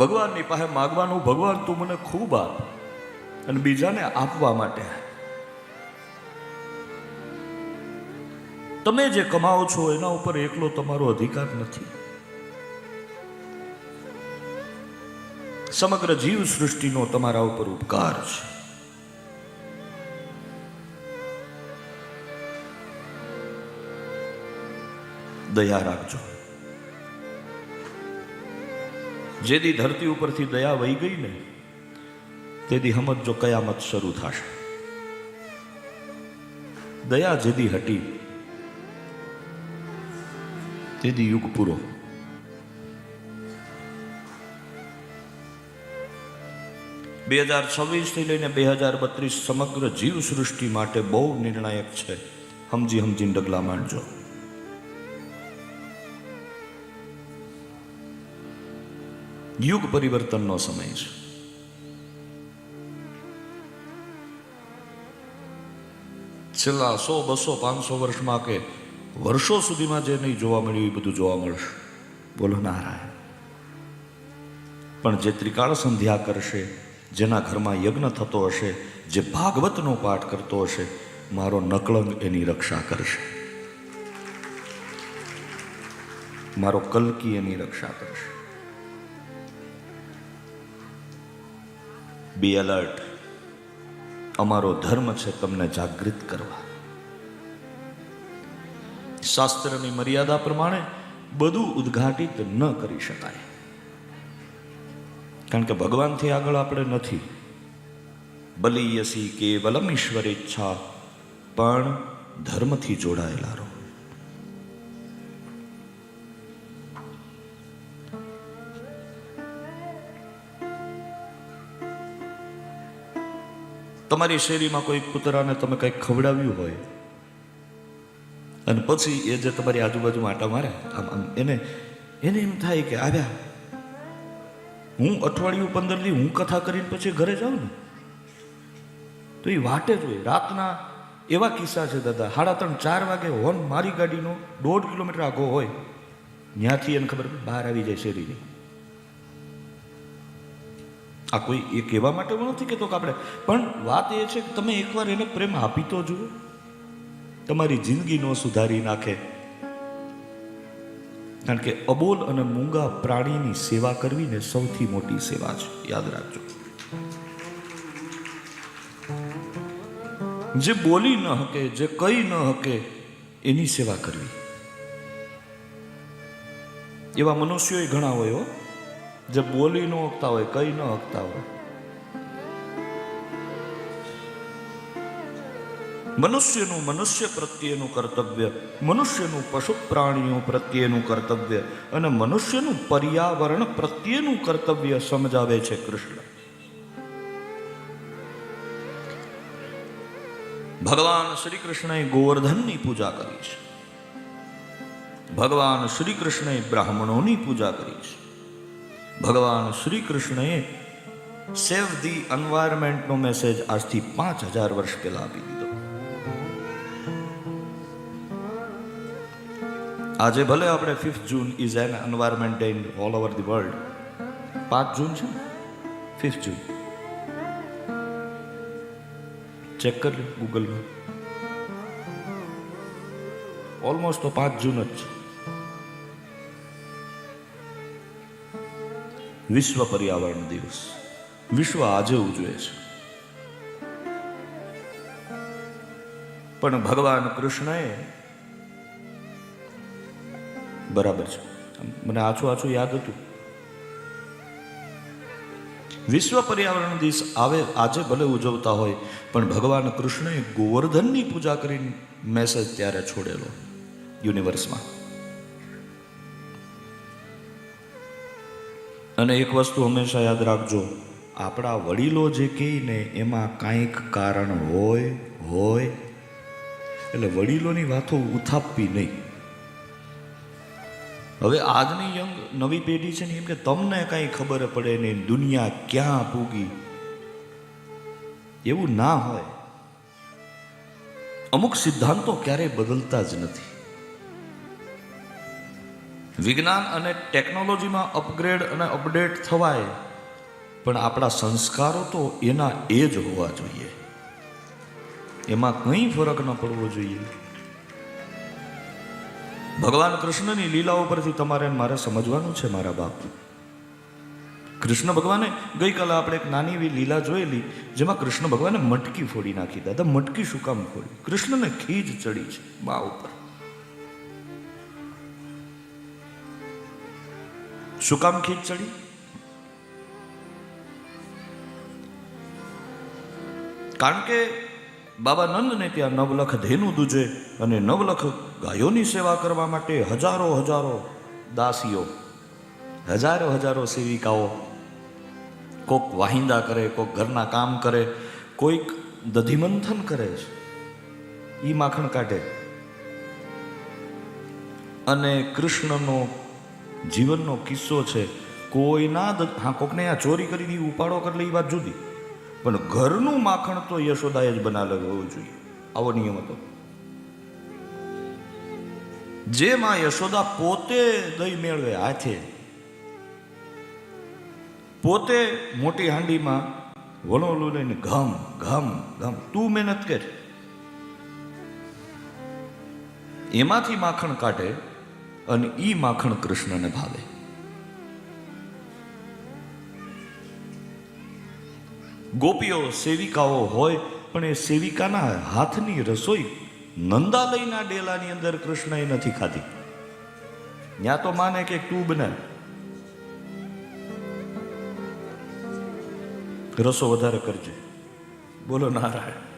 ભગવાનની પાસે માગવાનું ભગવાન તું મને ખૂબ આપ અને બીજાને આપવા માટે. તમે જે કમાવો છો એના ઉપર એકલો તમારો અધિકાર નથી. સમગ્ર જીવ સૃષ્ટિનો તમારા ઉપર ઉપકાર છે. દયા રાખજો. જેદી ધરતી ઉપરથી દયા વહી ગઈ ને તેથી જો કયામત શરૂ થશે. દયા જેદી હટી તેથી યુગ પૂરો. બે હજાર છવ્વીસથી લઈને બે હજાર બત્રીસ સમગ્ર જીવ સૃષ્ટિ માટે બહુ નિર્ણાયક છે. સમજી સમજીને ડગલા માંડજો યુગ પરિવર્તનનો સમય છે. છેલ્લા સો, બસો, પાંચસો વર્ષમાં કે વર્ષો સુધીમાં જે નહીં જોવા મળ્યું, એ બધું જોવા મળશે. બોલો નારાયણ. પણ જે ત્રિકાળ સંધ્યા કરશે, જેના ઘરમાં યજ્ઞ થતો હશે, જે ભાગવતનો પાઠ કરતો હશે, મારો નકળંગ એની રક્ષા કરશે. મારો કલકી એની રક્ષા કરશે. બી એલર્ટ અમારો ધર્મ છે તમને જાગૃત કરવા. શાસ્ત્રની મર્યાદા પ્રમાણે બધું ઉદ્ઘાટિત ન કરી શકાય. કારણ કે ભગવાનથી આગળ આપણે નથી. બલિયસી કેવલમ ઈશ્વર ઈચ્છા પણ ધર્મથી જોડાયેલા રહો. તમારી શેરીમાં કોઈ કૂતરાને તમે કંઈક ખવડાવ્યું હોય, અને પછી એ જે તમારી આજુબાજુમાં આટા મારે, આમ આમ, એને એને એમ થાય કે આવ્યા, હું અઠવાડિયું પંદર દી હું કથા કરીને પછી ઘરે જાઉં ને? તો એ વાટે જ હોય રાતના એવા કિસ્સા છે દાદા. સાડા ત્રણ, ચાર વાગે હોર્ન મારી ગાડીનો દોઢ કિલોમીટર આગો હોય ત્યાંથી એને ખબર બહાર આવી જાય શેરીની. આ કોઈ એ કહેવા માટે નથી કહેતો કે આપણે. પણ વાત એ છે કે તમે એકવાર એને પ્રેમ આપી તો જુઓ. તમારી જિંદગી નો સુધારી નાખે. કારણ કે અબોલ અને મૂંગા પ્રાણીની સેવા કરવી ને સૌથી મોટી સેવા છે. યાદ રાખજો. જે બોલી ન હકે, જે કઈ ન હકે, એની સેવા કરવી. એવા મનુષ્યો ઘણા હોય જે બોલી ન હકતા હોય, કઈ ન હકતા હોય. મનુષ્યનું મનુષ્ય પ્રત્યેનું કર્તવ્ય, મનુષ્યનું પશુ પ્રાણીઓ પ્રત્યેનું કર્તવ્ય અને મનુષ્યનું પર્યાવરણ પ્રત્યેનું કર્તવ્ય સમજાવે છે કૃષ્ણ. ભગવાન શ્રી કૃષ્ણએ ગોવર્ધનની પૂજા કરી છે. ભગવાન શ્રી કૃષ્ણએ બ્રાહ્મણોની પૂજા કરી છે. ભગવાન શ્રી કૃષ્ણએ સેવ ધી એન્વાયરમેન્ટનો મેસેજ આજથી પાંચ હજાર વર્ષ પહેલા આપી દીધો. આજે ભલે આપણે fifth June is an environment day in all over the world પાંચ જૂન છે ફિફ્થ જૂન ચેક કરી ગૂગલમાં ઓલમોસ્ટ તો પાંચ જૂન જ છે. વિશ્વ પર્યાવરણ દિવસ. વિશ્વ આજે ઉજવે છે. પણ ભગવાન કૃષ્ણએ બરાબર છે. મને આછું આછું યાદ હતું. વિશ્વ પર્યાવરણ દિવસ આવે આજે ભલે ઉજવતા હોય, પણ ભગવાન કૃષ્ણએ ગોવર્ધનની પૂજા કરીને મેસેજ ત્યારે છોડેલો યુનિવર્સમાં. અને એક વસ્તુ હંમેશા યાદ રાખજો, આપણા વડીલો જે કહે ને, એમાં કાંઈક કારણ હોય હોય, એટલે વડીલોની વાતો ઉથાપવી નહીં. હવે આજની યંગ નવી પેઢી છે ને, એમ કે તમને કાંઈ ખબર પડે નહીં દુનિયા ક્યાં પૂગી એવું ના હોય. અમુક સિદ્ધાંતો ક્યારેય બદલતા જ નથી. વિજ્ઞાન અને ટેકનોલોજીમાં અપગ્રેડ અને અપડેટ થવાય, પણ આપણા સંસ્કારો તો એના એ જ હોવા જોઈએ. એમાં કંઈ ફરક ન પડવો જોઈએ. ભગવાન કૃષ્ણની લીલાઓ પરથી તમારે મારે સમજવાનું છે, મારા બાપ. કૃષ્ણ ભગવાને ગઈકાલે આપણે એક નાની એવી લીલા જોયેલી, જેમાં કૃષ્ણ ભગવાને મટકી ફોડી નાખી દાદા મટકી શું કામ ફોડી કૃષ્ણને ખીજ ચડી છે, બા ઉપર. શું કામ ખીચ ચડી કારણ કે બાબા નંદને ત્યાં નવલખ ધેનું દૂજે અને નવલખ ગાયોની સેવા કરવા માટે હજારો હજારો દાસીઓ, હજારો હજારો સેવિકાઓ કોક વાહિંદા કરે, કોક ઘરના કામ કરે, કોઈક દધિમંથન કરે છે. એ માખણ કાઢે. અને કૃષ્ણનો જીવનનો કિસ્સો છે. કોઈના હા, કોકને આ ચોરી કરી દીધી ઉપાડો કરી લે એ વાત જુદી. પણ ઘરનું માખણ તો યશોદાએ જ બનાવેલું હોવું જોઈએ. આવો નિયમ હતો. જે માં યશોદા પોતે દહીં મેળવે હાથે. પોતે મોટી હાંડીમાં વણોલું લઈને ઘમ ઘમ ઘમ, તું મહેનત કર. એમાંથી માખણ કાઢે અને ઈ માખણ કૃષ્ણને ભાવે. ગોપીઓ સેવિકાઓ હોય, પણ એ સેવિકાના હાથની રસોઈ નંદાલયના ડેલાની અંદર કૃષ્ણએ નથી ખાધી. ત્યાં તો માને કે તું બને રસો વધારે કરજે. બોલો નારાયણ.